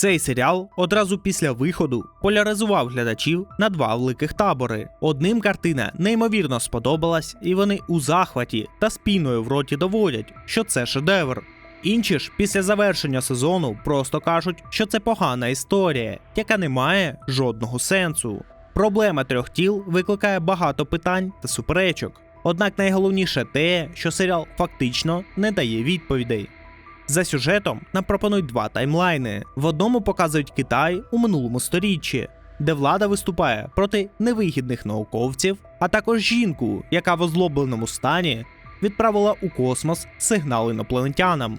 Цей серіал одразу після виходу поляризував глядачів на два великих табори. Одним картина неймовірно сподобалась, і вони у захваті та спіною в роті доводять, що це шедевр. Інші ж після завершення сезону просто кажуть, що це погана історія, яка не має жодного сенсу. Проблема трьох тіл викликає багато питань та суперечок. Однак найголовніше те, що серіал фактично не дає відповідей. За сюжетом нам пропонують два таймлайни. В одному показують Китай у минулому сторіччі, де влада виступає проти невигідних науковців, а також жінку, яка в озлобленому стані відправила у космос сигнал інопланетянам.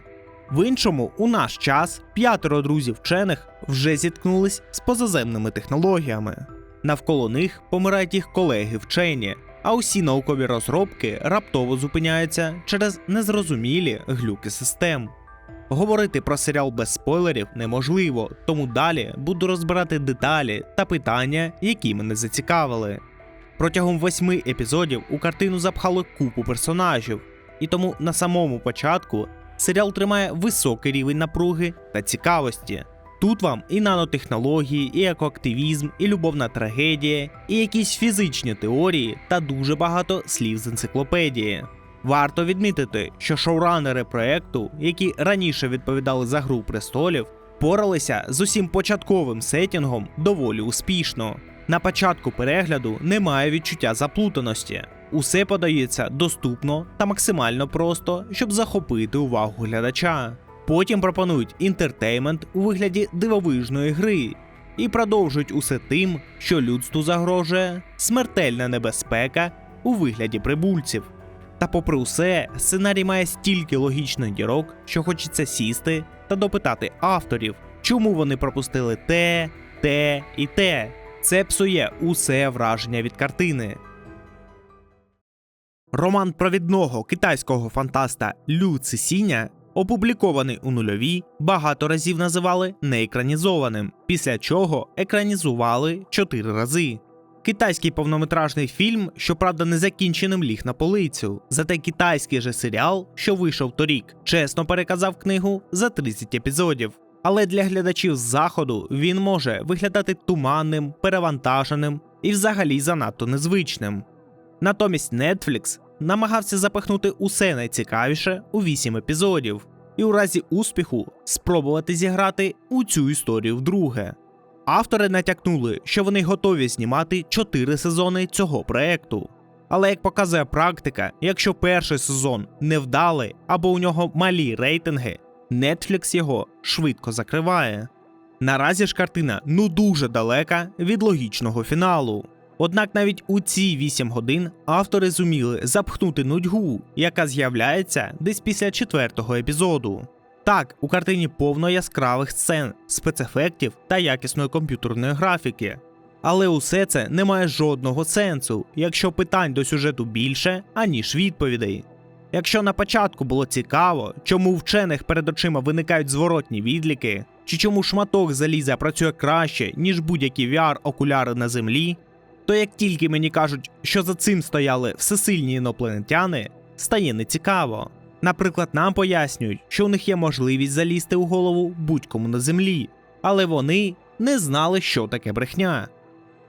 В іншому, у наш час п'ятеро друзів вчених вже зіткнулись з позаземними технологіями. Навколо них помирають їх колеги вчені, а усі наукові розробки раптово зупиняються через незрозумілі глюки систем. Говорити про серіал без спойлерів неможливо, тому далі буду розбирати деталі та питання, які мене зацікавили. Протягом восьми епізодів у картину запхали купу персонажів, і тому на самому початку серіал тримає високий рівень напруги та цікавості. Тут вам і нанотехнології, і екоактивізм, і любовна трагедія, і якісь фізичні теорії та дуже багато слів з енциклопедії. Варто відмітити, що шоуранери проекту, які раніше відповідали за гру престолів, поралися з усім початковим сетінгом доволі успішно. На початку перегляду немає відчуття заплутаності. Усе подається доступно та максимально просто, щоб захопити увагу глядача. Потім пропонують інтертеймент у вигляді дивовижної гри і продовжують усе тим, що людству загрожує смертельна небезпека у вигляді прибульців. Та попри усе, сценарій має стільки логічних дірок, що хочеться сісти та допитати авторів, чому вони пропустили те, те і те. Це псує усе враження від картини. Роман провідного китайського фантаста Лю Цисіня, опублікований у нульові, багато разів називали неекранізованим, після чого екранізували чотири рази. Китайський повнометражний фільм, щоправда, не закінченим ліг на полицю. Зате китайський же серіал, що вийшов торік, чесно переказав книгу за 30 епізодів. Але для глядачів з заходу він може виглядати туманним, перевантаженим і взагалі занадто незвичним. Натомість Netflix намагався запихнути усе найцікавіше у 8 епізодів, і у разі успіху спробувати зіграти у цю історію вдруге. Автори натякнули, що вони готові знімати 4 сезони цього проекту. Але як показує практика, якщо перший сезон невдалий або у нього малі рейтинги, Netflix його швидко закриває. Наразі ж картина ну дуже далека від логічного фіналу. Однак навіть у ці 8 годин автори зуміли запхнути нудьгу, яка з'являється десь після четвертого епізоду. Так, у картині повно яскравих сцен, спецефектів та якісної комп'ютерної графіки. Але усе це не має жодного сенсу, якщо питань до сюжету більше, аніж відповідей. Якщо на початку було цікаво, чому у вчених перед очима виникають зворотні відліки, чи чому шматок заліза працює краще, ніж будь-які VR-окуляри на землі, то як тільки мені кажуть, що за цим стояли всесильні інопланетяни, стає нецікаво. Наприклад, нам пояснюють, що у них є можливість залізти у голову будь-кому на землі, але вони не знали, що таке брехня.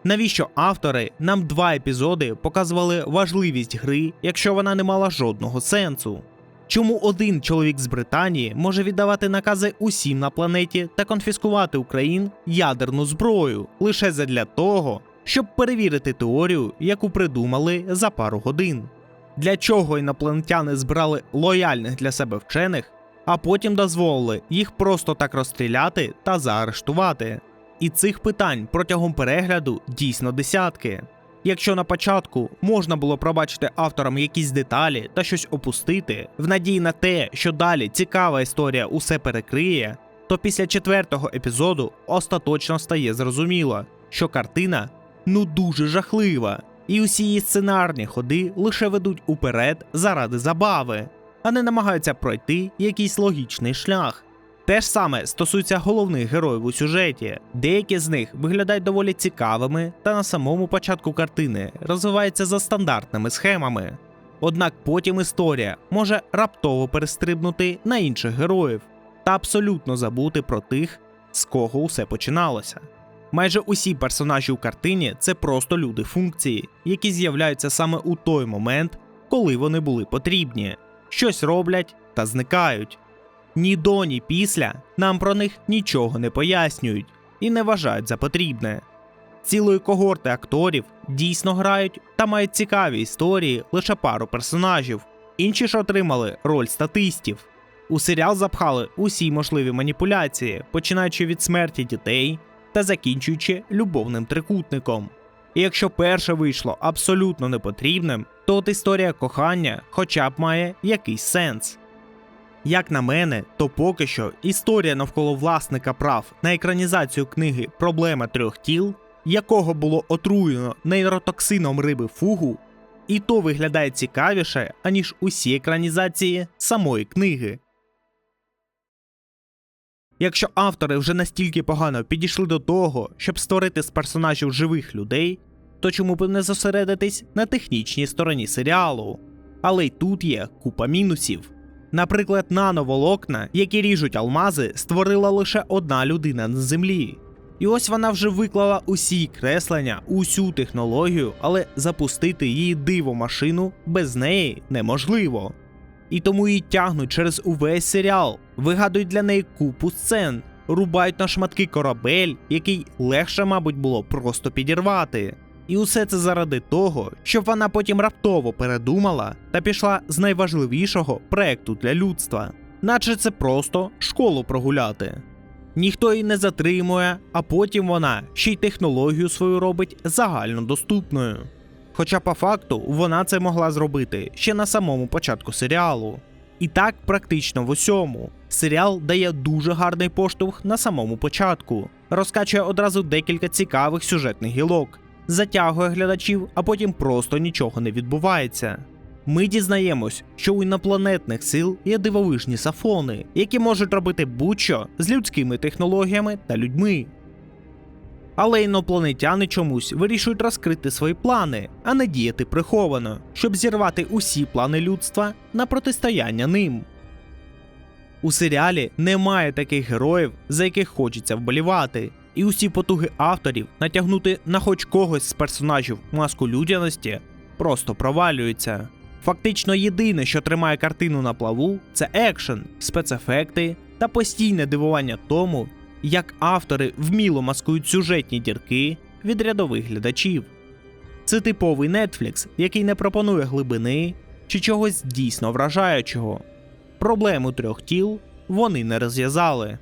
Навіщо автори нам два епізоди показували важливість гри, якщо вона не мала жодного сенсу? Чому один чоловік з Британії може віддавати накази усім на планеті та конфіскувати Україн ядерну зброю лише задля того, щоб перевірити теорію, яку придумали за пару годин? Для чого інопланетяни збирали лояльних для себе вчених, а потім дозволили їх просто так розстріляти та заарештувати? І цих питань протягом перегляду дійсно десятки. Якщо на початку можна було пробачити авторам якісь деталі та щось опустити, в надії на те, що далі цікава історія усе перекриє, то після четвертого епізоду остаточно стає зрозуміло, що картина ну дуже жахлива, і усі її сценарні ходи лише ведуть уперед заради забави, а не намагаються пройти якийсь логічний шлях. Те ж саме стосується головних героїв у сюжеті. Деякі з них виглядають доволі цікавими та на самому початку картини розвиваються за стандартними схемами. Однак потім історія може раптово перестрибнути на інших героїв та абсолютно забути про тих, з кого усе починалося. Майже усі персонажі у картині це просто люди функції, які з'являються саме у той момент, коли вони були потрібні, щось роблять та зникають. Ні до, ні після нам про них нічого не пояснюють і не вважають за потрібне. Цілої когорти акторів дійсно грають та мають цікаві історії лише пару персонажів, інші ж отримали роль статистів. У серіал запхали усі можливі маніпуляції, починаючи від смерті дітей та закінчуючи любовним трикутником. І якщо перше вийшло абсолютно непотрібним, то от історія кохання хоча б має якийсь сенс. Як на мене, то поки що історія навколо власника прав на екранізацію книги Проблема трьох тіл, якого було отруєно нейротоксином риби фугу, і то виглядає цікавіше, аніж усі екранізації самої книги. Якщо автори вже настільки погано підійшли до того, щоб створити з персонажів живих людей, то чому б не зосередитись на технічній стороні серіалу? Але й тут є купа мінусів. Наприклад, нановолокна, які ріжуть алмази, створила лише одна людина на землі. І ось вона вже виклала усі креслення, усю технологію, але запустити її диво машину без неї неможливо. І тому її тягнуть через увесь серіал, вигадують для неї купу сцен, рубають на шматки корабель, який легше, мабуть, було просто підірвати. І усе це заради того, щоб вона потім раптово передумала та пішла з найважливішого проекту для людства, наче це просто школу прогуляти. Ніхто її не затримує, а потім вона ще й технологію свою робить загальнодоступною. Хоча по факту вона це могла зробити ще на самому початку серіалу. І так практично в усьому. Серіал дає дуже гарний поштовх на самому початку, розкачує одразу декілька цікавих сюжетних гілок, затягує глядачів, а потім просто нічого не відбувається. Ми дізнаємось, що у інопланетних сил є дивовижні сафони, які можуть робити будь-що з людськими технологіями та людьми. Але інопланетяни чомусь вирішують розкрити свої плани, а не діяти приховано, щоб зірвати усі плани людства на протистояння ним. У серіалі немає таких героїв, за яких хочеться вболівати, і усі потуги авторів натягнути на хоч когось з персонажів маску людяності просто провалюються. Фактично єдине, що тримає картину на плаву, це екшен, спецефекти та постійне дивування тому, як автори вміло маскують сюжетні дірки від рядових глядачів. Це типовий Netflix, який не пропонує глибини чи чогось дійсно вражаючого. Проблему трьох тіл вони не розв'язали.